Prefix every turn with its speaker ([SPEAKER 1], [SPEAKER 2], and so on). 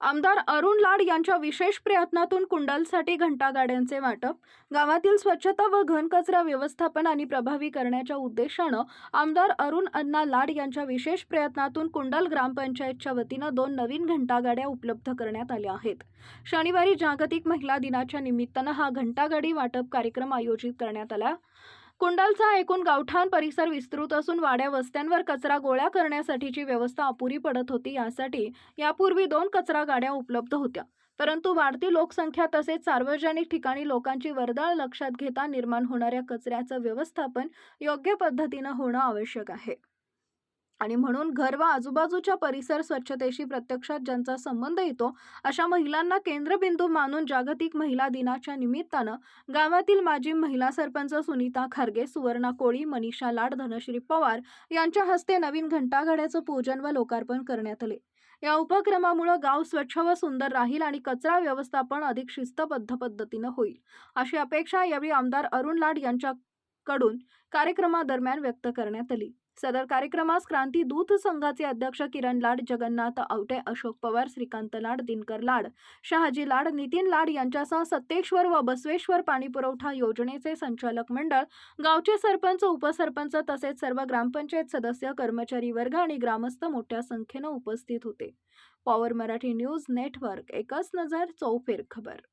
[SPEAKER 1] आमदार अरुण लाड यांच्या विशेष प्रयत्नातून कुंडलसाठी घंटागाड्यांचे वाटप गावातील स्वच्छता व घनकचरा व्यवस्थापन आणि प्रभावी करण्याच्या उद्देशानं आमदार अरुण अण्णा लाड यांच्या विशेष प्रयत्नातून कुंडल ग्रामपंचायतच्या वतीनं दोन नवीन घंटागाड्या उपलब्ध करण्यात आल्या आहेत. शनिवारी जागतिक महिला दिनाच्या निमित्तानं हा घंटागाडी वाटप कार्यक्रम आयोजित करण्यात आला. कुंडलचा एकूण गावठाण परिसर विस्तृत असून वाड्या वस्त्यांवर कचरा गोळा करण्यासाठीची व्यवस्था अपुरी पडत होती यासाठी यापूर्वी दोन कचरा गाड्या उपलब्ध होत्या. परंतु वाढती लोकसंख्या तसेच सार्वजनिक ठिकाणी लोकांची वर्दळ लक्षात घेता निर्माण होणाऱ्या कचऱ्याचं व्यवस्थापन योग्य पद्धतीनं होणं आवश्यक आहे. आणि म्हणून घर व आजूबाजूच्या परिसर स्वच्छतेशी प्रत्यक्षात ज्यांचा संबंध येतो अशा महिलांना केंद्रबिंदू मानून जागतिक महिला दिनाच्या निमित्तानं गावातील माजी महिला सरपंच सुनीता खारगे सुवर्णा कोळी मनीषा लाड धनश्री पवार यांच्या हस्ते नवीन घंटागाड्याचं पूजन व लोकार्पण करण्यात आले. या उपक्रमामुळे गाव स्वच्छ व सुंदर राहील आणि कचरा व्यवस्थापन अधिक शिस्तबद्ध पद्धतीनं होईल अशी अपेक्षा यावेळी आमदार अरुण लाड यांच्याकडून कार्यक्रमादरम्यान व्यक्त करण्यात आली. सदर कार्यक्रमास क्रांती दूत संघाचे अध्यक्ष किरण लाड जगन्नाथ आवटे अशोक पवार श्रीकांत लाड दिनकर लाड शहाजी लाड नितीन लाड यांच्यासह सत्तेश्वर व बसवेश्वर पाणीपुरवठा योजनेचे संचालक मंडळ गावचे सरपंच उपसरपंच तसेच सर्व ग्रामपंचायत सदस्य कर्मचारी वर्ग आणि ग्रामस्थ मोठ्या संख्येनं उपस्थित होते. पॉवर मराठी न्यूज नेटवर्क एकच नजर चौफेर खबर.